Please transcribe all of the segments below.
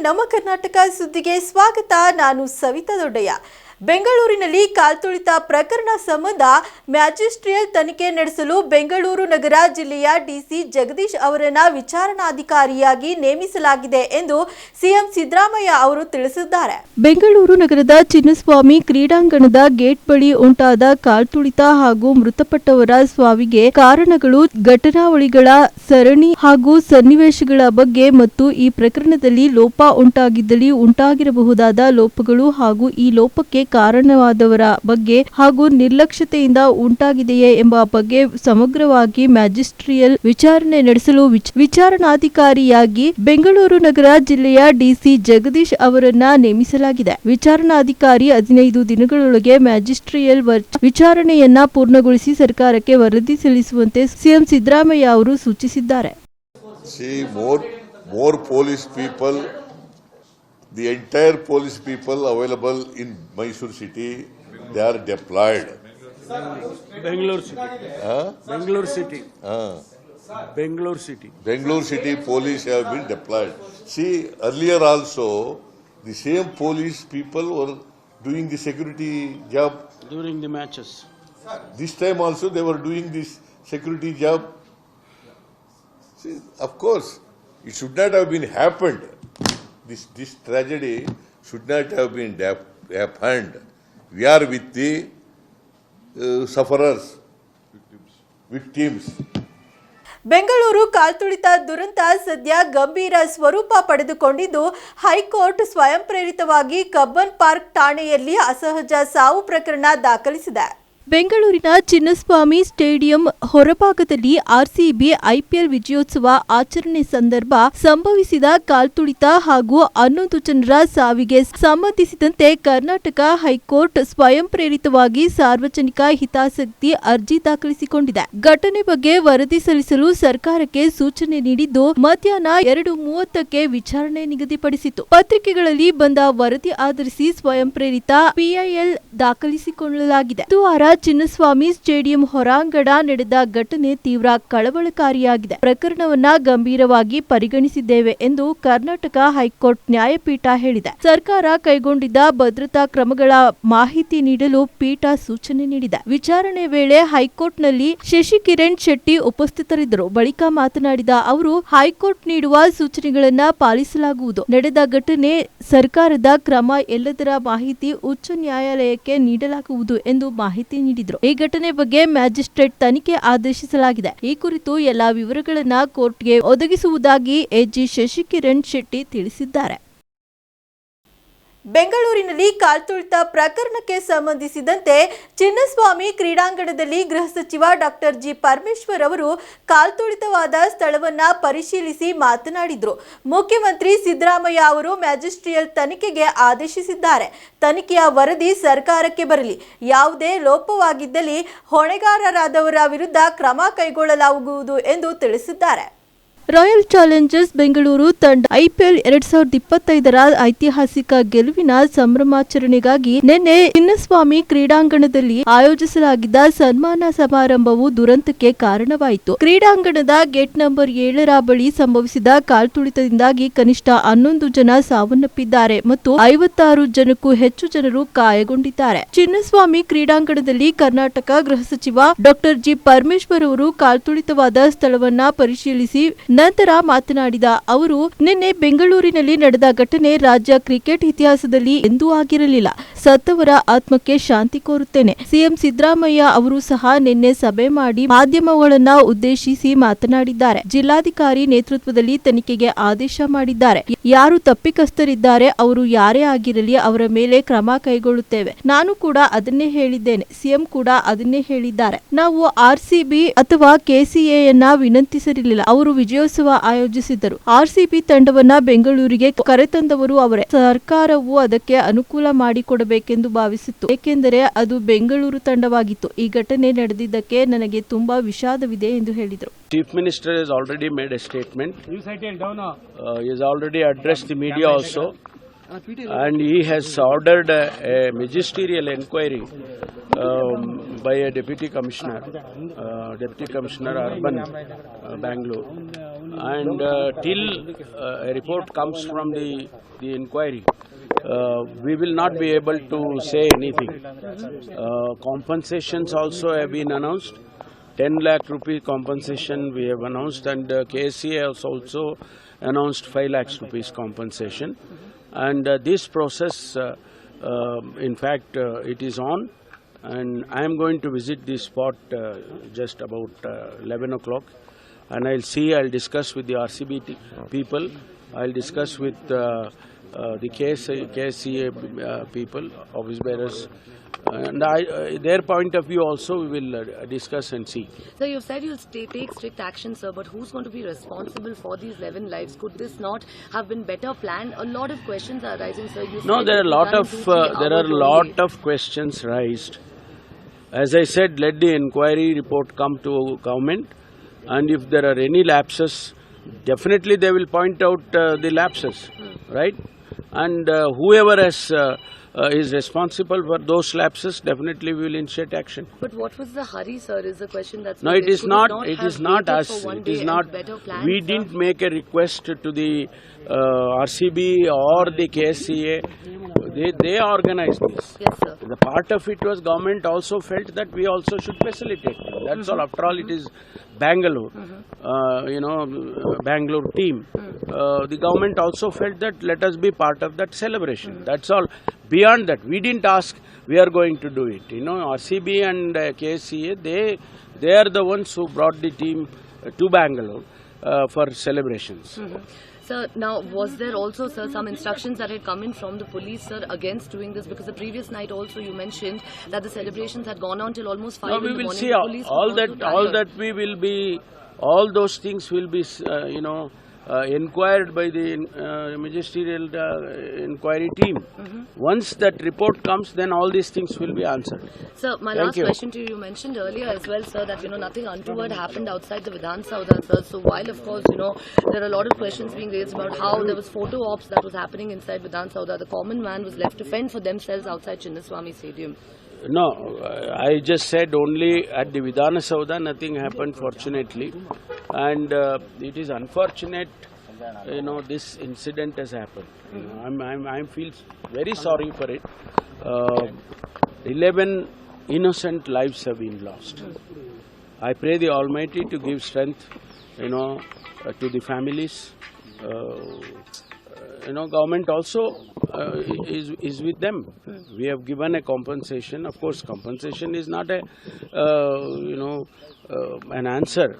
ನಮ್ಮ ಕರ್ನಾಟಕ ಸುದ್ದಿಗೆ ಸ್ವಾಗತ. ನಾನು ಸವಿತಾ ದೊಡ್ಡಯ್ಯ. ಬೆಂಗಳೂರಿನಲ್ಲಿ ಕಾಲ್ತುಳಿತ ಪ್ರಕರಣ ಸಂಬಂಧ ಮ್ಯಾಜಿಸ್ಟ್ರಿಯಲ್ ತನಿಖೆ ನಡೆಸಲು ಬೆಂಗಳೂರು ನಗರ ಜಿಲ್ಲೆಯ ಡಿಸಿ ಜಗದೀಶ್ ಅವರನ್ನ ವಿಚಾರಣಾಧಿಕಾರಿಯಾಗಿ ನೇಮಿಸಲಾಗಿದೆ ಎಂದು ಸಿಎಂ ಸಿದ್ದರಾಮಯ್ಯ ಅವರು ತಿಳಿಸಿದ್ದಾರೆ. ಬೆಂಗಳೂರು ನಗರದ ಚಿನ್ನಸ್ವಾಮಿ ಕ್ರೀಡಾಂಗಣದ ಗೇಟ್ ಬಳಿ ಉಂಟಾದ ಕಾಲ್ತುಳಿತ ಹಾಗೂ ಮೃತಪಟ್ಟವರ ಸ್ವಾವಿಗೆ ಕಾರಣಗಳು ಘಟನಾವಳಿಗಳ ಸರಣಿ ಹಾಗೂ ಸನ್ನಿವೇಶಗಳ ಬಗ್ಗೆ ಮತ್ತು ಈ ಪ್ರಕರಣದಲ್ಲಿ ಲೋಪ ಉಂಟಾಗಿದ್ದಲ್ಲಿ ಉಂಟಾಗಿರಬಹುದಾದ ಲೋಪಗಳು ಹಾಗೂ ಈ ಲೋಪಕ್ಕೆ ಕಾರಣವಾದವರ ಬಗ್ಗೆ ಹಾಗೂ ನಿರ್ಲಕ್ಷ್ಯತೆಯಿಂದ ಉಂಟಾಗಿದೆಯೇ ಎಂಬ ಬಗ್ಗೆ ಸಮಗ್ರವಾಗಿ ಮ್ಯಾಜಿಸ್ಟ್ರಿಯಲ್ ವಿಚಾರಣೆ ನಡೆಸಲು ವಿಚ್- ವಿಚಾರಣಾಧಿಕಾರಿಯಾಗಿ ಬೆಂಗಳೂರು ನಗರ ಜಿಲ್ಲೆಯ ಡಿಸಿ ಜಗದೀಶ್ ಅವರನ್ನ ನೇಮಿಸಲಾಗಿದೆ. ವಿಚಾರಣಾಧಿಕಾರಿ ಹದಿನೈದು ದಿನಗಳೊಳಗೆ ಮ್ಯಾಜಿಸ್ಟ್ರಿಯಲ್ ವಿಚಾರಣೆಯನ್ನ ಪೂರ್ಣಗೊಳಿಸಿ ಸರ್ಕಾರಕ್ಕೆ ವರದಿ ಸಲ್ಲಿಸುವಂತೆ ಸಿಎಂ ಸಿದ್ದರಾಮಯ್ಯ ಅವರು ಸೂಚಿಸಿದ್ದಾರೆ. the entire police people available in Mysore city, they are deployed. Bangalore city. Huh? Bangalore city. Bangalore city. Bangalore city police have been deployed. See, earlier also, the same police people were doing the security job. During the matches. This time also they were doing this security job. See, of course, it should not have been happened. This, this tragedy should not have been happened. We are with the uh, sufferers, victims. Bengaluru ಕಾಲ್ತುಳಿತ ದುರಂತ ಸದ್ಯ ಗಂಭೀರ ಸ್ವರೂಪ ಪಡೆದುಕೊಂಡಿದ್ದು high court ಸ್ವಯಂ ಪ್ರೇರಿತವಾಗಿ Cubbon park ಠಾಣೆಯಲ್ಲಿ ಅಸಹಜ ಸಾವು ಪ್ರಕರಣ ದಾಖಲಿಸಿದೆ ಬೆಂಗಳೂರಿನ ಚಿನ್ನಸ್ವಾಮಿ ಸ್ಟೇಡಿಯಂ ಹೊರಭಾಗದಲ್ಲಿ ಆರ್ಸಿಬಿ ಐಪಿಎಲ್ ವಿಜಯೋತ್ಸವ ಆಚರಣೆ ಸಂದರ್ಭ ಸಂಭವಿಸಿದ ಕಾಲ್ತುಳಿತ ಹಾಗೂ ಹನ್ನೊಂದು ಜನರ ಸಾವಿಗೆ ಸಂಬಂಧಿಸಿದಂತೆ ಕರ್ನಾಟಕ ಹೈಕೋರ್ಟ್ ಸ್ವಯಂ ಪ್ರೇರಿತವಾಗಿ ಸಾರ್ವಜನಿಕ ಹಿತಾಸಕ್ತಿ ಅರ್ಜಿ ದಾಖಲಿಸಿಕೊಂಡಿದೆ. ಘಟನೆ ಬಗ್ಗೆ ವರದಿ ಸಲ್ಲಿಸಲು ಸರ್ಕಾರಕ್ಕೆ ಸೂಚನೆ ನೀಡಿದ್ದು, ಮಧ್ಯಾಹ್ನ ಎರಡು ಮೂವತ್ತಕ್ಕೆ ವಿಚಾರಣೆ ನಿಗದಿಪಡಿಸಿತು ಪತ್ರಿಕೆಗಳಲ್ಲಿ ಬಂದ ವರದಿ ಆಧರಿಸಿ ಸ್ವಯಂ ಪ್ರೇರಿತ ಪಿಐಎಲ್ ದಾಖಲಿಸಿಕೊಳ್ಳಲಾಗಿದೆ. ಬುಧವಾರ ಚಿನ್ನಸ್ವಾಮಿ ಸ್ಟೇಡಿಯಂ ಹೊರಾಂಗಣ ನಡೆದ ಘಟನೆ ತೀವ್ರ ಕಳವಳಕಾರಿಯಾಗಿದೆ. ಪ್ರಕರಣವನ್ನ ಗಂಭೀರವಾಗಿ ಪರಿಗಣಿಸಿದ್ದೇವೆ ಎಂದು ಕರ್ನಾಟಕ ಹೈಕೋರ್ಟ್ ನ್ಯಾಯಪೀಠ ಹೇಳಿದೆ. ಸರ್ಕಾರ ಕೈಗೊಂಡಿದ್ದ ಭದ್ರತಾ ಕ್ರಮಗಳ ಮಾಹಿತಿ ನೀಡಲು ಪೀಠ ಸೂಚನೆ ನೀಡಿದೆ. ವಿಚಾರಣೆ ವೇಳೆ ಹೈಕೋರ್ಟ್ನಲ್ಲಿ ಶಶಿಕಿರಣ್ ಶೆಟ್ಟಿ ಉಪಸ್ಥಿತರಿದ್ದರು. ಬಳಿಕ ಮಾತನಾಡಿದ ಅವರು, ಹೈಕೋರ್ಟ್ ನೀಡುವ ಸೂಚನೆಗಳನ್ನ ಪಾಲಿಸಲಾಗುವುದು. ನಡೆದ ಘಟನೆ ಸರ್ಕಾರದ ಕ್ರಮ ಎಲ್ಲದರ ಮಾಹಿತಿ ಉಚ್ಚ ನ್ಯಾಯಾಲಯಕ್ಕೆ ನೀಡಲಾಗುವುದು ಎಂದು ಮಾಹಿತಿ ನೀಡಿದರು. ಈ ಘಟನೆ ಬಗ್ಗೆ ಮ್ಯಾಜಿಸ್ಟ್ರೇಟ್ ತನಿಖೆ ಆದೇಶಿಸಲಾಗಿದೆ. ಈ ಕುರಿತು ಎಲ್ಲಾ ವಿವರಗಳನ್ನ ಕೋರ್ಟ್ಗೆ ಒದಗಿಸುವುದಾಗಿ ಎಜಿ ಶಶಿಕಿರಣ್ ಶೆಟ್ಟಿ ತಿಳಿಸಿದ್ದಾರೆ. ಬೆಂಗಳೂರಿನಲ್ಲಿ ಕಾಲ್ತುಳಿತ ಪ್ರಕರಣಕ್ಕೆ ಸಂಬಂಧಿಸಿದಂತೆ ಚಿನ್ನಸ್ವಾಮಿ ಕ್ರೀಡಾಂಗಣದಲ್ಲಿ ಗೃಹ ಸಚಿವ ಡಾಕ್ಟರ್ ಜಿ ಪರಮೇಶ್ವರ್ ಅವರು ಕಾಲ್ತುಳಿತವಾದ ಸ್ಥಳವನ್ನ ಪರಿಶೀಲಿಸಿ ಮಾತನಾಡಿದರು. ಮುಖ್ಯಮಂತ್ರಿ ಸಿದ್ದರಾಮಯ್ಯ ಅವರು ಮ್ಯಾಜಿಸ್ಟ್ರಿಯಲ್ ತನಿಖೆಗೆ ಆದೇಶಿಸಿದ್ದಾರೆ. ತನಿಖೆಯ ವರದಿ ಸರ್ಕಾರಕ್ಕೆ ಬರಲಿ. ಯಾವುದೇ ಲೋಪವಾಗಿದ್ದಲ್ಲಿ ಹೊಣೆಗಾರರಾದವರ ವಿರುದ್ಧ ಕ್ರಮ ಕೈಗೊಳ್ಳಲಾಗುವುದು ಎಂದು ತಿಳಿಸಿದ್ದಾರೆ. ರಾಯಲ್ ಚಾಲೆಂಜರ್ಸ್ ಬೆಂಗಳೂರು ತಂಡ ಐಪಿಎಲ್ ಎರಡ್ ಸಾವಿರದ ಇಪ್ಪತ್ತೈದರ ಐತಿಹಾಸಿಕ ಗೆಲುವಿನ ಸಂಭ್ರಮಾಚರಣೆಗಾಗಿ ನಿನ್ನೆ ಚಿನ್ನಸ್ವಾಮಿ ಕ್ರೀಡಾಂಗಣದಲ್ಲಿ ಆಯೋಜಿಸಲಾಗಿದ್ದ ಸನ್ಮಾನ ಸಮಾರಂಭವು ದುರಂತಕ್ಕೆ ಕಾರಣವಾಯಿತು. ಕ್ರೀಡಾಂಗಣದ ಗೇಟ್ ನಂಬರ್ ಏಳರ ಬಳಿ ಸಂಭವಿಸಿದ ಕಾಲ್ತುಳಿತದಿಂದಾಗಿ ಕನಿಷ್ಠ ಹನ್ನೊಂದು ಜನ ಸಾವನ್ನಪ್ಪಿದ್ದಾರೆ ಮತ್ತು ಐವತ್ತಾರು ಜನಕ್ಕೂ ಹೆಚ್ಚು ಜನರು ಗಾಯಗೊಂಡಿದ್ದಾರೆ. ಚಿನ್ನಸ್ವಾಮಿ ಕ್ರೀಡಾಂಗಣದಲ್ಲಿ ಕರ್ನಾಟಕ ಗೃಹ ಸಚಿವ ಡಾಕ್ಟರ್ ಜಿ ಪರಮೇಶ್ವರ್ ಅವರು ಕಾಲ್ತುಳಿತವಾದ ಸ್ಥಳವನ್ನ ಪರಿಶೀಲಿಸಿ ನಂತರ ಮಾತನಾಡಿದ ಅವರು, ನಿನ್ನೆ ಬೆಂಗಳೂರಿನಲ್ಲಿ ನಡೆದ ಘಟನೆ ರಾಜ್ಯ ಕ್ರಿಕೆಟ್ ಇತಿಹಾಸದಲ್ಲಿ ಎಂದೂ ಆಗಿರಲಿಲ್ಲ. ಸತ್ತವರ ಆತ್ಮಕ್ಕೆ ಶಾಂತಿ ಕೋರುತ್ತೇನೆ. ಸಿಎಂ ಸಿದ್ದರಾಮಯ್ಯ ಅವರು ಸಹ ನಿನ್ನೆ ಸಭೆ ಮಾಡಿ ಮಾಧ್ಯಮಗಳನ್ನ ಉದ್ದೇಶಿಸಿ ಮಾತನಾಡಿದ್ದಾರೆ. ಜಿಲ್ಲಾಧಿಕಾರಿ ನೇತೃತ್ವದಲ್ಲಿ ತನಿಖೆಗೆ ಆದೇಶ ಮಾಡಿದ್ದಾರೆ. ಯಾರು ತಪ್ಪಿಕಸ್ಥರಿದ್ದಾರೆ ಅವರು ಯಾರೇ ಆಗಿರಲಿ ಅವರ ಮೇಲೆ ಕ್ರಮ ಕೈಗೊಳ್ಳುತ್ತೇವೆ. ನಾನು ಕೂಡ ಅದನ್ನೇ ಹೇಳಿದ್ದೇನೆ. ಸಿಎಂ ಕೂಡ ಅದನ್ನೇ ಹೇಳಿದ್ದಾರೆ. ನಾವು ಆರ್ಸಿಬಿ ಅಥವಾ ಕೆಸಿಎಯನ್ನ ವಿನಂತಿಸಿರಲಿಲ್ಲ. ಅವರು ವಿಜಯೋತ್ಸವ ಆಯೋಜಿಸಿದ್ದರು. ಆರ್ಸಿಬಿ ತಂಡವನ್ನ ಬೆಂಗಳೂರಿಗೆ ಕರೆತಂದವರು ಅವರೇ. ಸರ್ಕಾರವು ಅದಕ್ಕೆ ಅನುಕೂಲ ಮಾಡಿಕೊಡಬೇಕೆಂದು ಭಾವಿಸಿತ್ತು. ಏಕೆಂದರೆ ಅದು ಬೆಂಗಳೂರು ತಂಡವಾಗಿತ್ತು. ಈ ಘಟನೆ ನಡೆದಿದ್ದಕ್ಕೆ ನನಗೆ ತುಂಬಾ ವಿಷಾದವಿದೆ ಎಂದು ಹೇಳಿದರು. Chief Minister has already made a statement. Uh, he has already addressed the media also. And he has ordered a, a magisterial inquiry um, by a deputy commissioner, uh, deputy commissioner urban uh, Bangalore. and uh, till uh, a report comes from the, the inquiry, uh, we will not be able to say anything. Uh, compensations also have been announced. 10 lakh rupee compensation we have announced and uh, has also announced 5 lakhs rupees compensation. And uh, this process, uh, uh, in fact, uh, it is on. And I am going to visit this spot just about uh, 11 o'clock. And I'll see, I'll discuss with the RCB people, I'll discuss with uh, uh, the KSCA uh, people, office bearers, and I, uh, their point of view also we will uh, discuss and see. So you've said you'll stay, take strict action, sir, but who's going to be responsible for these 11 lives? Could this not have been better planned? A lot of questions are rising, sir. You No, there are a lot of uh, there are a lot of questions raised. As I said, let the inquiry report come to government, and if there are any lapses, definitely they will point out uh, the lapses, right? And uh, whoever has uh, uh, is responsible for those lapses, definitely we will initiate action. But what was the hurry, sir? Is the question that's No, it is it raised. is Could not. it is not us. It is not. Planned, We sir? didn't make a request to the uh, RCB or the KSCA. They they organized this. Yes, sir. The part of it was government also felt that we also should facilitate. it. That's all. After all, it is Bangalore, uh, you know, Bangalore team. Uh, the government also felt that let us be part of that celebration. That's all. Beyond that, we didn't ask. We are going to do it. You know, RCB and uh, KSCA, they they are the ones who brought the team uh, to Bangalore for celebrations. Sir, now was there also, sir, some instructions that had come in from the police, sir, against doing this? Because the previous night also you mentioned that the celebrations had gone on till almost 5 No, in we the will morning. see all, all that. All that we will be. All those things will be, uh, you know, uh, inquired by the uh, magisterial uh, inquiry team. Mm-hmm. Once that report comes, then all these things will be answered. Sir, my Thank last you. question to you, you mentioned earlier as well, sir, that, you know, nothing untoward happened outside the Vidhan Sauda, sir. So while, of course, you know, there are a lot of questions being raised about how there was photo ops that was happening inside Vidhan Sauda, the common man was left to fend for themselves outside Chinnaswamy Stadium. No, uh, I just said only at the Vidhana Sauda nothing happened fortunately and uh, it is unfortunate you know this incident has happened. You know, I'm, I'm, I feel very sorry for it. Uh, 11 innocent lives have been lost. I pray the Almighty to give strength you know uh, to the families. Uh, you know, government also uh, is is with them. We have given a compensation. Of course, compensation is not a uh, you know uh, an answer.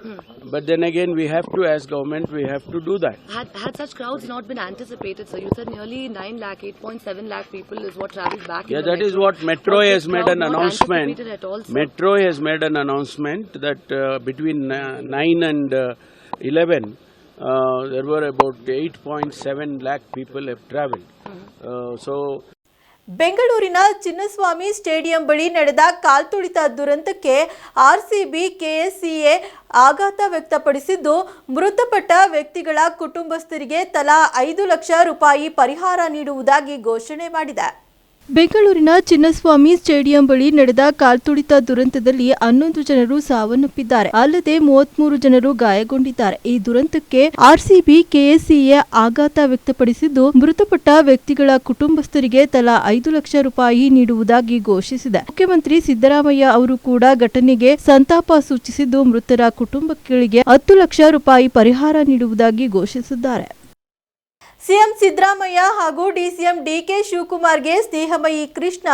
But then again, we have to, as government, we have to do that. Had, had such crowds not been anticipated, so you said nearly 9 lakh, 8.7 lakh people is what travelled back Yeah, in the that is what Metro Was has made an announcement. All, sir? Metro has made an announcement that uh, between uh, 9 and uh, 11, uh, there were about 8.7 lakh people have traveled. Uh, so ಬೆಂಗಳೂರಿನ Chinnaswamy stadium ಬಳಿ ನಡೆದ ಕಾಲ್ತುಳಿತ ದುರಂತಕ್ಕೆ RCB KSCA ಆಘಾತ ವ್ಯಕ್ತಪಡಿಸಿದ್ದು ಮೃತಪಟ್ಟ ವ್ಯಕ್ತಿಗಳ ಕುಟುಂಬಸ್ಥರಿಗೆ ತಲಾ ಐದು ಲಕ್ಷ ರೂಪಾಯಿ ಪರಿಹಾರ ನೀಡುವುದಾಗಿ ಘೋಷಣೆ ಮಾಡಿದೆ ಬೆಂಗಳೂರಿನ ಚಿನ್ನಸ್ವಾಮಿ ಸ್ಟೇಡಿಯಂ ಬಳಿ ನಡೆದ ಕಾಲ್ತುಳಿತ ದುರಂತದಲ್ಲಿ ಹನ್ನೊಂದು ಜನರು ಸಾವನ್ನಪ್ಪಿದ್ದಾರೆ. ಅಲ್ಲದೆ ಮೂವತ್ಮೂರು ಜನರು ಗಾಯಗೊಂಡಿದ್ದಾರೆ. ಈ ದುರಂತಕ್ಕೆ ಆರ್ಸಿಬಿ, ಕೆಎಸ್ಸಿಎ ಆಘಾತ ವ್ಯಕ್ತಪಡಿಸಿದ್ದು, ಮೃತಪಟ್ಟ ವ್ಯಕ್ತಿಗಳ ಕುಟುಂಬಸ್ಥರಿಗೆ ತಲಾ ಐದು ಲಕ್ಷ ರೂಪಾಯಿ ನೀಡುವುದಾಗಿ ಘೋಷಿಸಿದೆ. ಮುಖ್ಯಮಂತ್ರಿ ಸಿದ್ದರಾಮಯ್ಯ ಅವರು ಕೂಡ ಘಟನೆಗೆ ಸಂತಾಪ ಸೂಚಿಸಿದ್ದು, ಮೃತರ ಕುಟುಂಬಗಳಿಗೆ ಹತ್ತು ಲಕ್ಷ ರೂಪಾಯಿ ಪರಿಹಾರ ನೀಡುವುದಾಗಿ ಘೋಷಿಸಿದ್ದಾರೆ. ಸಿಎಂ ಸಿದ್ದರಾಮಯ್ಯ ಹಾಗೂ ಡಿಸಿಎಂ ಡಿಕೆ ಶಿವಕುಮಾರ್ಗೆ ಸ್ನೇಹಮಯಿ ಕೃಷ್ಣ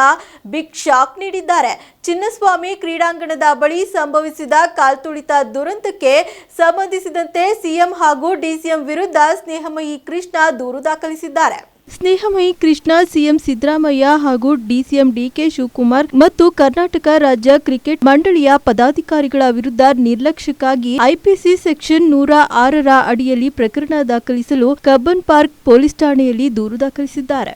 ಬಿಗ್ ಶಾಕ್ ನೀಡಿದ್ದಾರೆ. ಚಿನ್ನಸ್ವಾಮಿ ಕ್ರೀಡಾಂಗಣದ ಬಳಿ ಸಂಭವಿಸಿದ ಕಾಲ್ತುಳಿತ ದುರಂತಕ್ಕೆ ಸಂಬಂಧಿಸಿದಂತೆ ಸಿಎಂ ಹಾಗೂ ಡಿಸಿಎಂ ವಿರುದ್ಧ ಸ್ನೇಹಮಯಿ ಕೃಷ್ಣ ದೂರು ದಾಖಲಿಸಿದ್ದಾರೆ. ಸ್ನೇಹಮಯಿ ಕೃಷ್ಣ, ಸಿಎಂ ಸಿದ್ದರಾಮಯ್ಯ ಹಾಗೂ ಡಿಸಿಎಂ ಡಿಕೆ ಶಿವಕುಮಾರ್ ಮತ್ತು ಕರ್ನಾಟಕ ರಾಜ್ಯ ಕ್ರಿಕೆಟ್ ಮಂಡಳಿಯ ಪದಾಧಿಕಾರಿಗಳ ವಿರುದ್ಧ ನಿರ್ಲಕ್ಷ್ಯಕ್ಕಾಗಿ ಐಪಿಸಿ ಸೆಕ್ಷನ್ ನೂರ ಆರರ ಅಡಿಯಲ್ಲಿ ಪ್ರಕರಣ ದಾಖಲಿಸಲು ಕಬ್ಬನ್ ಪಾರ್ಕ್ ಪೊಲೀಸ್ ಠಾಣೆಯಲ್ಲಿ ದೂರು ದಾಖಲಿಸಿದ್ದಾರೆ.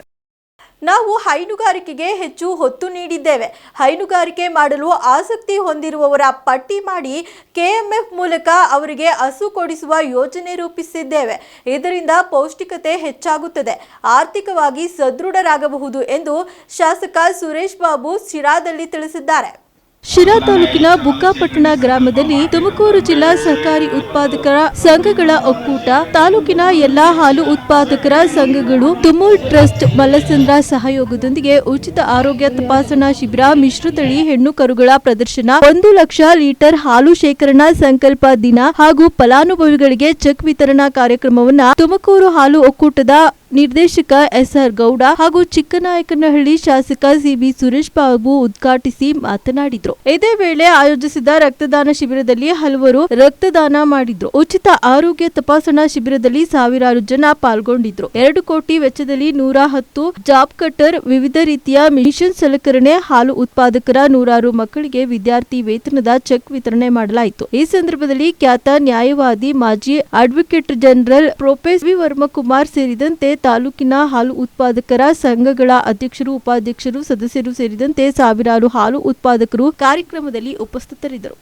ನಾವು ಹೈನುಗಾರಿಕೆಗೆ ಹೆಚ್ಚು ಹೊತ್ತು ನೀಡಿದ್ದೇವೆ. ಹೈನುಗಾರಿಕೆ ಮಾಡಲು ಆಸಕ್ತಿ ಹೊಂದಿರುವವರ ಪಟ್ಟಿ ಮಾಡಿ ಕೆಎಂಎಫ್ ಮೂಲಕ ಅವರಿಗೆ ಹಸು ಕೊಡಿಸುವ ಯೋಜನೆ ರೂಪಿಸಿದ್ದೇವೆ. ಇದರಿಂದ ಪೌಷ್ಟಿಕತೆ ಹೆಚ್ಚಾಗುತ್ತದೆ. ಆರ್ಥಿಕವಾಗಿ ಸದೃಢರಾಗಬಹುದು ಎಂದು ಶಾಸಕ ಸುರೇಶ್ ಬಾಬು ಶಿರಾದಲ್ಲಿ ತಿಳಿಸಿದ್ದಾರೆ. ಶಿರಾ ತಾಲೂಕಿನ ಬುಕ್ಕಾಪಟ್ಟಣ ಗ್ರಾಮದಲ್ಲಿ ತುಮಕೂರು ಜಿಲ್ಲಾ ಸಹಕಾರಿ ಉತ್ಪಾದಕರ ಸಂಘಗಳ ಒಕ್ಕೂಟ, ತಾಲೂಕಿನ ಎಲ್ಲಾ ಹಾಲು ಉತ್ಪಾದಕರ ಸಂಘಗಳು, ತುಮೂಲ್ ಟ್ರಸ್ಟ್, ಮಲ್ಲಸಂದ್ರ ಸಹಯೋಗದೊಂದಿಗೆ ಉಚಿತ ಆರೋಗ್ಯ ತಪಾಸಣಾ ಶಿಬಿರ ಮಿಶ್ರತಳಿ ಹೆಣ್ಣು ಕರುಗಳ ಪ್ರದರ್ಶನ, ಒಂದು ಲಕ್ಷ ಲೀಟರ್ ಹಾಲು ಶೇಖರಣಾ ಸಂಕಲ್ಪ ದಿನ ಹಾಗೂ ಫಲಾನುಭವಿಗಳಿಗೆ ಚೆಕ್ ವಿತರಣಾ ಕಾರ್ಯಕ್ರಮವನ್ನ ತುಮಕೂರು ಹಾಲು ಒಕ್ಕೂಟದ ನಿರ್ದೇಶಕ ಎಸ್ಆರ್ ಗೌಡ ಹಾಗೂ ಚಿಕ್ಕನಾಯಕನಹಳ್ಳಿ ಶಾಸಕ ಸಿಬಿ ಸುರೇಶ್ ಬಾಬು ಉದ್ಘಾಟಿಸಿ ಮಾತನಾಡಿದ್ರು. ಇದೇ ವೇಳೆ ಆಯೋಜಿಸಿದ ರಕ್ತದಾನ ಶಿಬಿರದಲ್ಲಿ ಹಲವರು ರಕ್ತದಾನ ಮಾಡಿದ್ರು. ಉಚಿತ ಆರೋಗ್ಯ ತಪಾಸಣಾ ಶಿಬಿರದಲ್ಲಿ ಸಾವಿರಾರು ಜನ ಪಾಲ್ಗೊಂಡಿದ್ರು. ಎರಡು ಕೋಟಿ ವೆಚ್ಚದಲ್ಲಿ ನೂರ ಹತ್ತು ಜಾಬ್ ಕಟರ್ ವಿವಿಧ ರೀತಿಯ ಮಿಷನ್ ಸಲಕರಣೆ, ಹಾಲು ಉತ್ಪಾದಕರ ನೂರಾರು ಮಕ್ಕಳಿಗೆ ವಿದ್ಯಾರ್ಥಿ ವೇತನದ ಚೆಕ್ ವಿತರಣೆ ಮಾಡಲಾಯಿತು. ಈ ಸಂದರ್ಭದಲ್ಲಿ ಖ್ಯಾತ ನ್ಯಾಯವಾದಿ ಮಾಜಿ advocate general professor V Varmakumar ಸೇರಿದಂತೆ ತಾಲೂಕಿನ ಹಾಲು ಉತ್ಪಾದಕರ ಸಂಘಗಳ ಅಧ್ಯಕ್ಷರು, ಉಪಾಧ್ಯಕ್ಷರು, ಸದಸ್ಯರು ಸೇರಿದಂತೆ ಸಾವಿರಾರು ಹಾಲು ಉತ್ಪಾದಕರು ಕಾರ್ಯಕ್ರಮದಲ್ಲಿ ಉಪಸ್ಥಿತರಿದ್ದರು.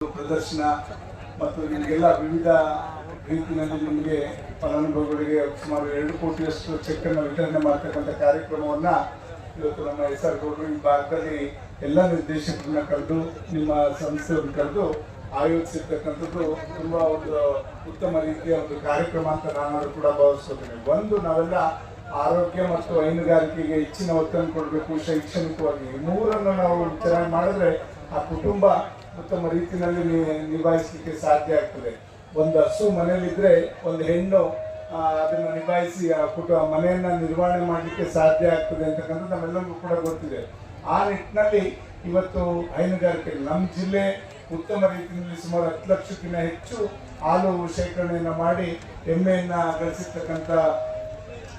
ಪ್ರದರ್ಶನ ಮತ್ತು ನಿಮಗೆಲ್ಲ ವಿವಿಧ ರೀತಿಯಲ್ಲಿ ನಿಮಗೆ ಫಲಾನುಭವಿಗಳಿಗೆ ಸುಮಾರು ಎರಡು ಕೋಟಿಯಷ್ಟು ಚೆಕ್ ಅನ್ನು ವಿತರಣೆ ಮಾಡ್ತಕ್ಕಂಥ ಕಾರ್ಯಕ್ರಮವನ್ನು ಇವತ್ತು ನಮ್ಮ ಎಸ್ ಆರ್ ಗೌಡರು ಈ ಭಾಗದಲ್ಲಿ ಎಲ್ಲ ನಿರ್ದೇಶಕರನ್ನ ಕರೆದು, ನಿಮ್ಮ ಸಂಸ್ಥೆಯನ್ನು ಕರೆದು ಆಯೋಜಿಸಿರ್ತಕ್ಕಂಥದ್ದು ತುಂಬಾ ಒಂದು ಉತ್ತಮ ರೀತಿಯ ಒಂದು ಕಾರ್ಯಕ್ರಮ ಅಂತ ನಾನು ಕೂಡ ಭಾವಿಸುತ್ತೇನೆ ಒಂದು, ನಾವೆಲ್ಲ ಆರೋಗ್ಯ ಮತ್ತು ಹೈನುಗಾರಿಕೆಗೆ ಹೆಚ್ಚಿನ ಒತ್ತನ್ನು ಕೊಡಬೇಕು ಶೈಕ್ಷಣಿಕವಾಗಿ. ಮೂರನ್ನು ನಾವು ವಿಚಾರಣೆ ಮಾಡಿದ್ರೆ ಆ ಕುಟುಂಬ ಉತ್ತಮ ರೀತಿಯಲ್ಲಿ ನಿಭಾಯಿಸಲಿಕ್ಕೆ ಸಾಧ್ಯ ಆಗ್ತದೆ. ಒಂದು ಹಸು ಮನೆಯಲ್ಲಿದ್ರೆ ಒಂದು ಹೆಣ್ಣು ಅದನ್ನು ಅದನ್ನ ನಿಭಾಯಿಸಿ ಆ ಕುಟುಂಬ ಮನೆಯನ್ನ ನಿರ್ವಹಣೆ ಮಾಡಲಿಕ್ಕೆ ಸಾಧ್ಯ ಆಗ್ತದೆ ಅಂತಕ್ಕಂಥದ್ದು ನಮ್ಮೆಲ್ಲರಿಗೂ ಕೂಡ ಗೊತ್ತಿದೆ. ಆ ನಿಟ್ಟಿನಲ್ಲಿ ಇವತ್ತು ಹೈನುಗಾರಿಕೆ, ನಮ್ಮ ಜಿಲ್ಲೆ ಉತ್ತಮ ರೀತಿಯಲ್ಲಿ ಸುಮಾರು ಹತ್ತು ಲಕ್ಷಕ್ಕಿಂತ ಹೆಚ್ಚು ಹಾಲು ಶೇಖರಣೆಯನ್ನು ಮಾಡಿ ಎಮ್ಮೆಯನ್ನು ಗಳಿಸಿರ್ತಕ್ಕಂಥ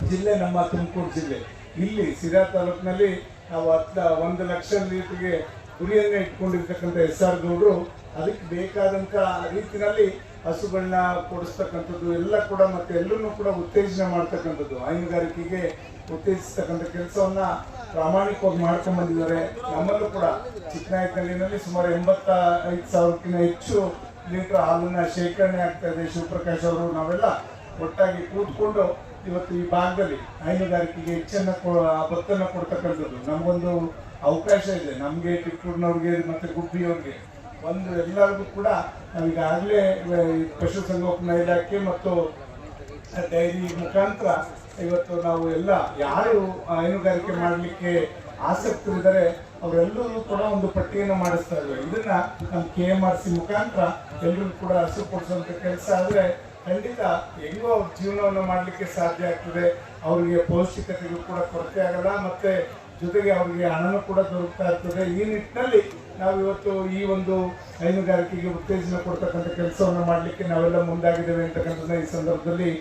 ಜಿಲ್ಲೆ ನಮ್ಮ ತುಮಕೂರು ಜಿಲ್ಲೆ. ಇಲ್ಲಿ ಸಿರಾ ತಾಲೂಕಿನಲ್ಲಿ ನಾವು ಹತ್ತ ಒಂದು ಲಕ್ಷ ಲೀಟರ್ಗೆ ಗುರಿಯನ್ನ ಇಟ್ಕೊಂಡಿರ್ತಕ್ಕಂಥ ಎಸ್ ಆರ್ ಗೌಡರು, ಅದಕ್ಕೆ ಬೇಕಾದಂತ ರೀತಿಯಲ್ಲಿ ಹಸುಗಳನ್ನ ಕೊಡಿಸ್ತಕ್ಕಂಥದ್ದು ಎಲ್ಲ ಕೂಡ ಮತ್ತೆ ಎಲ್ಲರೂ ಕೂಡ ಉತ್ತೇಜನ ಮಾಡ್ತಕ್ಕಂಥದ್ದು. ಹೈನುಗಾರಿಕೆಗೆ ಉತ್ತೇಜಿಸ್ತಕ್ಕಂಥ ಕೆಲಸವನ್ನ ಪ್ರಾಮಾಣಿಕವಾಗಿ ಮಾಡ್ಕೊಂಡ್ ಬಂದಿದ್ದಾರೆ. ನಮ್ಮಲ್ಲೂ ಕೂಡ ಚಿಕ್ಕನಾಯಕನಹಳ್ಳಿನಲ್ಲಿ ಸುಮಾರು ಎಂಬತ್ತ ಐದು ಸಾವಿರಕ್ಕಿಂತ ಹೆಚ್ಚು ಲೀಟರ್ ಹಾಲನ್ನ ಶೇಖರಣೆ ಆಗ್ತಾ ಇದೆ ಶಿವಪ್ರಕಾಶ್ ಅವರು. ನಾವೆಲ್ಲ ಒಟ್ಟಾಗಿ ಕೂತ್ಕೊಂಡು ಇವತ್ತು ಈ ಭಾಗದಲ್ಲಿ ಹೈನುಗಾರಿಕೆಗೆ ಹೆಚ್ಚನ್ನ ಭತ್ತನ್ನ ಕೊಡ್ತಕ್ಕಂಥದ್ದು. ನಮಗೊಂದು ಅವಕಾಶ ಇದೆ. ನಮಗೆ ಟಿಪ್ಪೂರ್ನವ್ರಿಗೆ ಮತ್ತೆ ಗುಬ್ಬಿಯವ್ರಿಗೆ. ಒಂದು ಎಲ್ಲರಿಗೂ ಕೂಡ ನಾವೀಗಾಗಲೇ ಪಶುಸಂಗೋಪನಾ ಇಲಾಖೆ ಮತ್ತು ಡೈರಿ ಮುಖಾಂತರ ಇವತ್ತು ನಾವು ಎಲ್ಲ ಯಾರು ಹೈನುಗಾರಿಕೆ ಮಾಡಲಿಕ್ಕೆ ಆಸಕ್ತಿ ಇದ್ದಾರೆ ಅವರೆಲ್ಲರೂ ಕೂಡ ಒಂದು ಪಟ್ಟಿಯನ್ನು ಮಾಡಿಸ್ತಾ ಇದ್ದಾರೆ. ಇದನ್ನ ನಮ್ಮ ಕೆ ಎಂ ಆರ್ ಸಿ ಮುಖಾಂತರ ಎಲ್ಲರೂ ಕೂಡ ಹಸು ಕೊಡಿಸುವಂತ ಕೆಲಸ ಆದ್ರೆ ಖಂಡಿತ ಹೆಂಗೋ ಅವ್ರ ಜೀವನವನ್ನು ಮಾಡಲಿಕ್ಕೆ ಸಾಧ್ಯ ಆಗ್ತದೆ. ಅವರಿಗೆ ಪೌಷ್ಟಿಕತೆಗೂ ಕೂಡ ಕೊರತೆ ಆಗಲ್ಲ, ಮತ್ತೆ ಜೊತೆಗೆ ಅವರಿಗೆ ಹಣನೂ ಕೂಡ ದೊರಕ್ತಾ ಇರ್ತದೆ. ಈ ನಿಟ್ಟಿನಲ್ಲಿ ನಾವು ಇವತ್ತು ಈ ಒಂದು ಹೈನುಗಾರಿಕೆಗೆ ಉತ್ತೇಜನ ಕೊಡ್ತಕ್ಕಂಥ ಕೆಲಸವನ್ನು ಮಾಡಲಿಕ್ಕೆ ನಾವೆಲ್ಲ ಮುಂದಾಗಿದ್ದೇವೆ ಅಂತಕ್ಕಂಥದ್ದನ್ನ ಈ ಸಂದರ್ಭದಲ್ಲಿ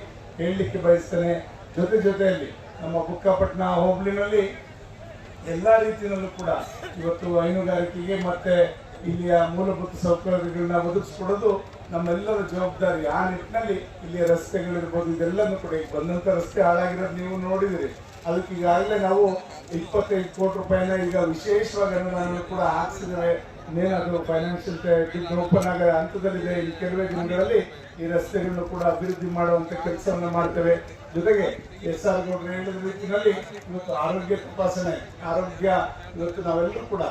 ಹೇಳಲಿಕ್ಕೆ ಬಯಸ್ತೇನೆ. ಜೊತೆ ಜೊತೆಯಲ್ಲಿ ನಮ್ಮ ಬುಕ್ಕಾಪಟ್ಟಣ ಹೋಬಳಿನಲ್ಲಿ ಎಲ್ಲ ರೀತಿಯಲ್ಲೂ ಕೂಡ ಇವತ್ತು ಹೈನುಗಾರಿಕೆಗೆ ಮತ್ತೆ ಇಲ್ಲಿಯ ಮೂಲಭೂತ ಸೌಕರ್ಯಗಳನ್ನ ಒದಗಿಸ್ಕೊಡೋದು ನಮ್ಮೆಲ್ಲರ ಜವಾಬ್ದಾರಿ. ಆ ನಿಟ್ಟಿನಲ್ಲಿ ಇಲ್ಲಿಯ ರಸ್ತೆಗಳಿರ್ಬೋದು, ಇದೆಲ್ಲನೂ ಕೂಡ ಈಗ ಬಂದಂಥ ರಸ್ತೆ ಹಾಳಾಗಿರೋದು ನೀವು ನೋಡಿದಿರಿ. ಅದಕ್ಕೆ ಈಗಾಗಲೇ ನಾವು ಇಪ್ಪತ್ತೈದು ಕೋಟಿ ರೂಪಾಯಿನ ಈಗ ವಿಶೇಷವಾಗಿ ಅನುದಾನ ಕೂಡ ಹಾಕ್ಸಿದ್ದೇವೆ ಇನ್ನೇನದು ಫೈನಾನ್ಷಿಯಲ್ ಓಪನ್ ಆಗೋ ಹಂತದಲ್ಲಿದೆ. ಇನ್ನು ಕೆಲವೇ ದಿನಗಳಲ್ಲಿ ಈ ರಸ್ತೆಗಳನ್ನು ಕೂಡ ಅಭಿವೃದ್ಧಿ ಮಾಡುವಂಥ ಕೆಲಸವನ್ನು ಮಾಡ್ತೇವೆ. ಜೊತೆಗೆ ಎಸ್ ಆರ್ ಗೌಡ್ರು ಹೇಳಿದ ರೀತಿಯಲ್ಲಿ ಇವತ್ತು ಆರೋಗ್ಯ ತಪಾಸಣೆ, ಆರೋಗ್ಯ ಇವತ್ತು ನಾವೆಲ್ಲರೂ ಕೂಡ,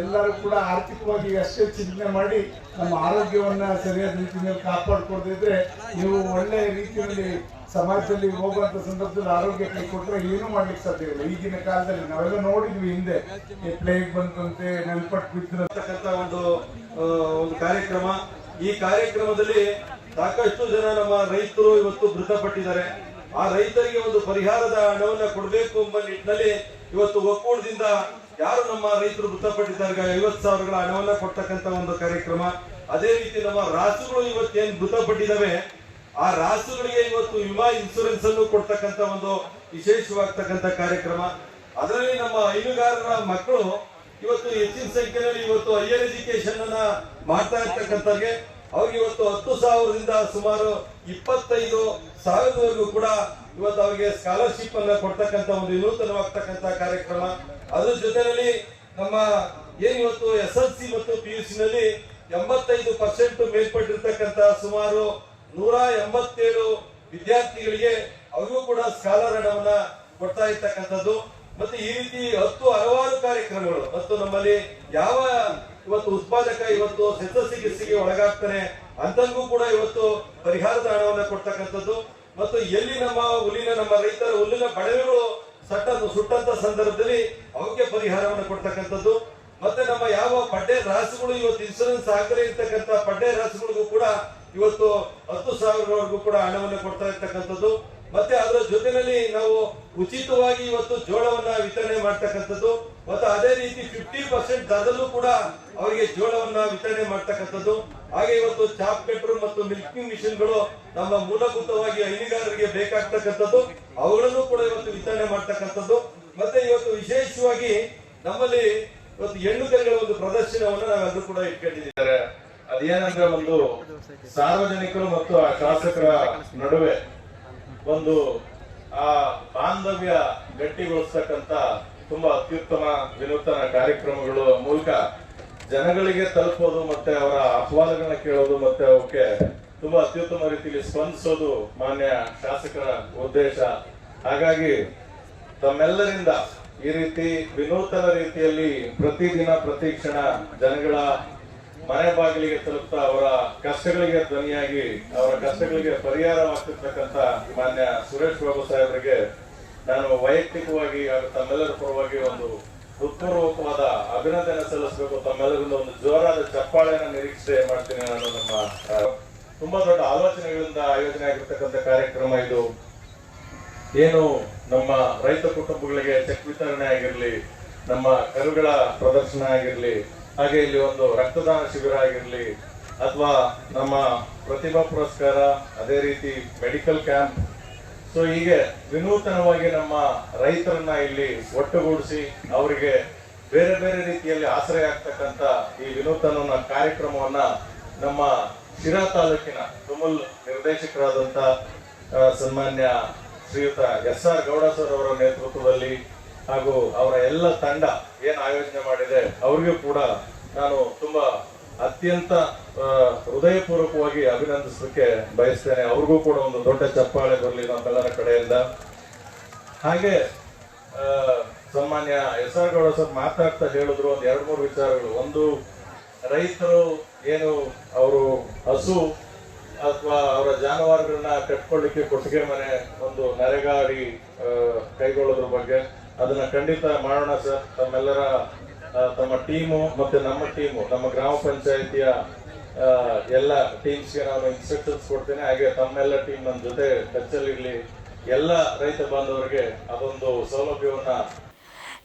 ಎಲ್ಲರೂ ಕೂಡ ಆರ್ಥಿಕವಾಗಿ ಅಷ್ಟೇ ಚಿಂತನೆ ಮಾಡಿ ನಮ್ಮ ಆರೋಗ್ಯವನ್ನು ಸರಿಯಾದ ರೀತಿಯಲ್ಲಿ ಕಾಪಾಡಿಕೊಳ್ತಿದ್ರೆ ನೀವು ಒಳ್ಳೆಯ ರೀತಿಯಲ್ಲಿ ಸಮಾಜದಲ್ಲಿ ಹೋಗುವಂತ ಸಂದರ್ಭದಲ್ಲಿ ಆರೋಗ್ಯ ಕೈ ಕೊಟ್ಟರೆ ಏನು ಮಾಡ್ಲಿಕ್ಕೆ ಸಾಧ್ಯ ಇಲ್ಲ. ಈಗಿನ ಕಾಲದಲ್ಲಿ ನಾವೆಲ್ಲ ನೋಡಿದ್ವಿ ಹಿಂದೆ. ಪ್ಲೇಗ್ ಬಂತಂತೆ ನೆಲ್ಪಟ್ಟು ಬಿದ್ದರು ಅಂತಕ್ಕಂಥ ಒಂದು ಒಂದು ಕಾರ್ಯಕ್ರಮ. ಈ ಕಾರ್ಯಕ್ರಮದಲ್ಲಿ ಸಾಕಷ್ಟು ಜನ ನಮ್ಮ ರೈತರು ಇವತ್ತು ಮೃತಪಟ್ಟಿದ್ದಾರೆ. ಆ ರೈತರಿಗೆ ಒಂದು ಪರಿಹಾರದ ಹಣವನ್ನ ಕೊಡಬೇಕು ಎಂಬ ನಿಟ್ಟಿನಲ್ಲಿ ಇವತ್ತು ಒಕ್ಕೂಟದಿಂದ ಯಾರು ನಮ್ಮ ರೈತರು ಮೃತಪಟ್ಟಿದ್ದಾರೆ? ಐವತ್ತು ಸಾವಿರಗಳ ಹಣವನ್ನ ಕೊಡ್ತಕ್ಕಂಥ ಒಂದು ಕಾರ್ಯಕ್ರಮ. ಅದೇ ರೀತಿ ನಮ್ಮ ರಾಸುಗಳು ಇವತ್ತೇನು ಮೃತಪಟ್ಟಿದ್ದಾವೆ? ಆ ರಾಸುಗಳಿಗೆ ಇವತ್ತು ವಿಮಾ ಇನ್ಸೂರೆನ್ಸ್ ಅನ್ನು ಕೊಡ್ತಕ್ಕಂತ ಒಂದು ವಿಶೇಷವಾಗ್ತಕ್ಕಂಥ ಕಾರ್ಯಕ್ರಮ. ಅದರಲ್ಲಿ ನಮ್ಮ ಹೈನುಗಾರರ ಮಕ್ಕಳು ಇವತ್ತು ಹೆಚ್ಚಿನ ಸಂಖ್ಯೆಯಲ್ಲಿ ಇವತ್ತು ಹೈಯರ್ ಎಜುಕೇಶನ್ ಅನ್ನ ಮಾಡ್ತಾ ಇರ್ತಕ್ಕಂಥವ್ರಿಗೆ ಅವ್ರಿಗೆ ಇವತ್ತು ಹತ್ತು ಸಾವಿರದಿಂದ ಸುಮಾರು ಇಪ್ಪತ್ತೈದು ಸಾವಿರದವರೆಗೂ ಕೂಡ ಇವತ್ತು ಅವರಿಗೆ ಸ್ಕಾಲರ್ಶಿಪ್ ಅನ್ನ ಕೊಡ್ತಕ್ಕಂಥ ಒಂದು ವಿನೂತನವಾಗ್ತಕ್ಕಂಥ ಕಾರ್ಯಕ್ರಮ. ಅದ್ರ ಜೊತೆಯಲ್ಲಿ ನಮ್ಮ ಏನ್ ಇವತ್ತು ಎಸ್ ಎಲ್ ಸಿ ಮತ್ತು ಪಿ ಯು ಸಿ ನಲ್ಲಿ ಎಂಬತ್ತೈದು ಪರ್ಸೆಂಟ್ ಮೇಲ್ಪಟ್ಟಿರ್ತಕ್ಕಂಥ ಸುಮಾರು ನೂರ ಎಂಬತ್ತೇಳು ವಿದ್ಯಾರ್ಥಿಗಳಿಗೆ ಅವರಿಗೂ ಕೂಡ ಸ್ಕಾಲರ್ ಹಣವನ್ನ ಕೊಡ್ತಾ ಇರ್ತಕ್ಕಂಥದ್ದು. ಮತ್ತೆ ಈ ರೀತಿ ಹತ್ತು ಹಲವಾರು ಕಾರ್ಯಕ್ರಮಗಳು. ಮತ್ತು ನಮ್ಮಲ್ಲಿ ಯಾವ ಇವತ್ತು ಉತ್ಪಾದಕ ಇವತ್ತು ಶಸ್ತ್ರಚಿಕಿತ್ಸೆಗೆ ಒಳಗಾಗ್ತಾನೆ ಅಂತಂಗೂ ಕೂಡ ಇವತ್ತು ಪರಿಹಾರದ ಹಣವನ್ನು ಕೊಡ್ತಕ್ಕಂಥದ್ದು. ಮತ್ತು ಎಲ್ಲಿ ನಮ್ಮ ಹುಲ್ಲಿನ ನಮ್ಮ ರೈತರ ಹುಲ್ಲಿನ ಬಡವೆಗಳು ಸಟ್ಟ ಸುಟ್ಟಂತ ಸಂದರ್ಭದಲ್ಲಿ ಅವಕ್ಕೆ ಪರಿಹಾರವನ್ನು ಕೊಡ್ತಕ್ಕಂಥದ್ದು. ಮತ್ತೆ ನಮ್ಮ ಯಾವ ಪಡ್ಡೆ ರಾಸುಗಳು ಇವತ್ತು ಇನ್ಸೂರೆನ್ಸ್ ಆಗದೆ ಇರ್ತಕ್ಕಂಥ ಪಡ್ಡೆ ರಾಸುಗಳಿಗೂ ಕೂಡ ಇವತ್ತು ಹತ್ತು ಸಾವಿರವರೆಗೂ ಕೂಡ ಹಣವನ್ನು ಕೊಡ್ತಾ ಇರ್ತಕ್ಕಂಥದ್ದು. ಮತ್ತೆ ಅದರ ಜೊತೆಯಲ್ಲಿ ನಾವು ಉಚಿತವಾಗಿ ಇವತ್ತು ಜೋಳವನ್ನ ವಿತರಣೆ ಮಾಡ್ತಕ್ಕಂಥದ್ದು. ಮತ್ತು ಅದೇ ರೀತಿ ಫಿಫ್ಟಿ ಪರ್ಸೆಂಟ್ ದರದಲ್ಲೂ ಕೂಡ ಅವರಿಗೆ ಜೋಳವನ್ನ ವಿತರಣೆ ಮಾಡ್ತಕ್ಕಂಥದ್ದು. ಹಾಗೆ ಇವತ್ತು ಚಾಪ್ ಕಟ್ರು ಮತ್ತು ಮಿಲ್ಕಿಂಗ್ ಮಿಷನ್ಗಳು ನಮ್ಮ ಮೂಲಭೂತವಾಗಿ ಹೈನುಗಾರರಿಗೆ ಬೇಕಾಗ್ತಕ್ಕಂಥದ್ದು. ಅವುಗಳನ್ನು ಕೂಡ ಇವತ್ತು ವಿತರಣೆ ಮಾಡ್ತಕ್ಕಂಥದ್ದು. ಮತ್ತೆ ಇವತ್ತು ವಿಶೇಷವಾಗಿ ನಮ್ಮಲ್ಲಿ ಇವತ್ತು ಹೆಣ್ಣು ಒಂದು ಪ್ರದರ್ಶನವನ್ನು ನಾವೆಲ್ಲರೂ ಕೂಡ ಇಟ್ಕೊಂಡಿದ್ದೀವಿ. ಅದೇನಂದ್ರೆ ಒಂದು ಸಾರ್ವಜನಿಕರು ಮತ್ತು ಆ ಶಾಸಕರ ನಡುವೆ ಒಂದು ಆ ಬಾಂಧವ್ಯ ಗಟ್ಟಿಗೊಳಿಸ್ತಕ್ಕಂತ ತುಂಬಾ ಅತ್ಯುತ್ತಮ ವಿನೂತನ ಕಾರ್ಯಕ್ರಮಗಳ ಮೂಲಕ ಜನಗಳಿಗೆ ತಲುಪೋದು ಮತ್ತೆ ಅವರ ಅಹವಾಲುಗಳನ್ನ ಕೇಳೋದು ಮತ್ತೆ ಅವಕ್ಕೆ ತುಂಬಾ ಅತ್ಯುತ್ತಮ ರೀತಿಯಲ್ಲಿ ಸ್ಪಂದಿಸೋದು ಮಾನ್ಯ ಶಾಸಕರ ಉದ್ದೇಶ. ಹಾಗಾಗಿ ತಮ್ಮೆಲ್ಲರಿಂದ ಈ ರೀತಿ ವಿನೂತನ ರೀತಿಯಲ್ಲಿ ಪ್ರತಿದಿನ, ಪ್ರತಿ ಕ್ಷಣ ಜನಗಳ ಮನೆ ಬಾಗಿಲಿಗೆ ತಲುಪ್ತಾ ಅವರ ಕಷ್ಟಗಳಿಗೆ ಧ್ವನಿಯಾಗಿ ಅವರ ಕಷ್ಟಗಳಿಗೆ ಪರಿಹಾರವಾಗ್ತಿರ್ತಕ್ಕಂಥ ಮಾನ್ಯ ಸುರೇಶ್ ಬಾಬು ಸಾಹೇಬರಿಗೆ ನಾನು ವೈಯಕ್ತಿಕವಾಗಿ ಹಾಗೂ ತಮ್ಮೆಲ್ಲರ ಪರವಾಗಿ ಒಂದು ಹೃತ್ಪೂರ್ವಕವಾದ ಅಭಿನಂದನೆ ಸಲ್ಲಿಸಬೇಕು, ತಮ್ಮೆಲ್ಲರಿಂದ ಒಂದು ಜೋರಾದ ಚಪ್ಪಾಳೆಯನ್ನು ನಿರೀಕ್ಷೆ ಮಾಡ್ತೀನಿ ನಾನು ನಮ್ಮ ತುಂಬಾ ದೊಡ್ಡ ಆಲೋಚನೆಗಳಿಂದ ಆಯೋಜನೆ ಆಗಿರ್ತಕ್ಕಂಥ ಕಾರ್ಯಕ್ರಮ ಇದು. ಏನು ನಮ್ಮ ರೈತ ಕುಟುಂಬಗಳಿಗೆ ಚೆಕ್ ವಿತರಣೆ ಆಗಿರಲಿ, ನಮ್ಮ ಕರುಗಳ ಪ್ರದರ್ಶನ ಆಗಿರ್ಲಿ ಹಾಗೆ ಇಲ್ಲಿ ಒಂದು ರಕ್ತದಾನ ಶಿಬಿರ ಆಗಿರಲಿ ಅಥವಾ ನಮ್ಮ ಪ್ರತಿಭಾ ಪುರಸ್ಕಾರ, ಅದೇ ರೀತಿ ಮೆಡಿಕಲ್ ಕ್ಯಾಂಪ್ ಸೊ ಹೀಗೆ ವಿನೂತನವಾಗಿ ನಮ್ಮ ರೈತರನ್ನ ಇಲ್ಲಿ ಒಟ್ಟುಗೂಡಿಸಿ ಅವರಿಗೆ ಬೇರೆ ಬೇರೆ ರೀತಿಯಲ್ಲಿ ಆಶ್ರಯ ಆಗ್ತಕ್ಕಂತ ಈ ವಿನೂತನ ಕಾರ್ಯಕ್ರಮವನ್ನ ನಮ್ಮ ಶಿರಾ ತಾಲೂಕಿನ ತುಮುಲ್ ನಿರ್ದೇಶಕರಾದಂತ ಸನ್ಮಾನ್ಯ ಶ್ರೀಯುತ ಎಸ್ ಆರ್ ಗೌಡ ಸರ್ ಅವರ ನೇತೃತ್ವದಲ್ಲಿ ಹಾಗೂ ಅವರ ಎಲ್ಲ ತಂಡ ಏನು ಆಯೋಜನೆ ಮಾಡಿದೆ, ಅವ್ರಿಗೂ ಕೂಡ ನಾನು ತುಂಬಾ ಅತ್ಯಂತ ಹೃದಯಪೂರ್ವಕವಾಗಿ ಅಭಿನಂದಿಸಲಿಕ್ಕೆ ಬಯಸ್ತೇನೆ. ಅವ್ರಿಗೂ ಕೂಡ ಒಂದು ದೊಡ್ಡ ಚಪ್ಪಾಳೆ ಬರಲಿ ನಮ್ಮೆಲ್ಲರ ಕಡೆಯಿಂದ. ಹಾಗೆ ಸನ್ಮಾನ್ಯ ಎಸ್ ಆರ್ ಗೌಡ ಸರ್ ಮಾತಾಡ್ತಾ ಹೇಳಿದ್ರು, ಒಂದು ಎರಡು ಮೂರು ವಿಚಾರಗಳು. ಒಂದು, ರೈತರು ಏನು ಅವರು ಹಸು ಅಥವಾ ಅವರ ಜಾನುವಾರುಗಳನ್ನ ಕಟ್ಕೊಳ್ಳಿಕ್ಕೆ ಕೊಟ್ಟಿಗೆ ಮನೆ ಒಂದು ನರೆಗಾಡಿ ಕೈಗೊಳ್ಳೋದ್ರ ಬಗ್ಗೆ. ಅದನ್ನ ಖಂಡಿತ ಮಾಡೋಣ ಸರ್. ತಮ್ಮೆಲ್ಲರ ತಮ್ಮ ಟೀಮು ಮತ್ತೆ ನಮ್ಮ ಟೀಮು, ನಮ್ಮ ಗ್ರಾಮ ಪಂಚಾಯಿತಿಯ ಎಲ್ಲ ಟೀಮ್ಸ್ಗೆ ನಾನು ಇನ್ಸ್ಟ್ರಕ್ಷನ್ಸ್ ಕೊಡ್ತೇನೆ. ಹಾಗೆ ತಮ್ಮೆಲ್ಲ ಟೀಮ್ ನನ್ನ ಜೊತೆ ಟಚ್ಚಲ್ಲಿರ್ಲಿ ಎಲ್ಲ ರೈತ ಬಾಂಧವರಿಗೆ ಅದೊಂದು ಸೌಲಭ್ಯವನ್ನ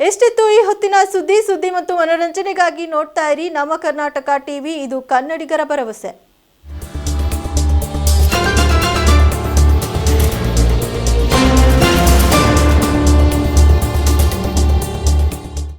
ಎಷ್ಟಿತ್ತು ಈ ಹೊತ್ತಿನ ಸುದ್ದಿ? ಸುದ್ದಿ ಮತ್ತು ಮನೋರಂಜನೆಗಾಗಿ ನೋಡ್ತಾ ಇರಿ. ನಮ್ಮ ಕರ್ನಾಟಕ ಟಿವಿ, ಇದು ಕನ್ನಡಿಗರ ಭರವಸೆ.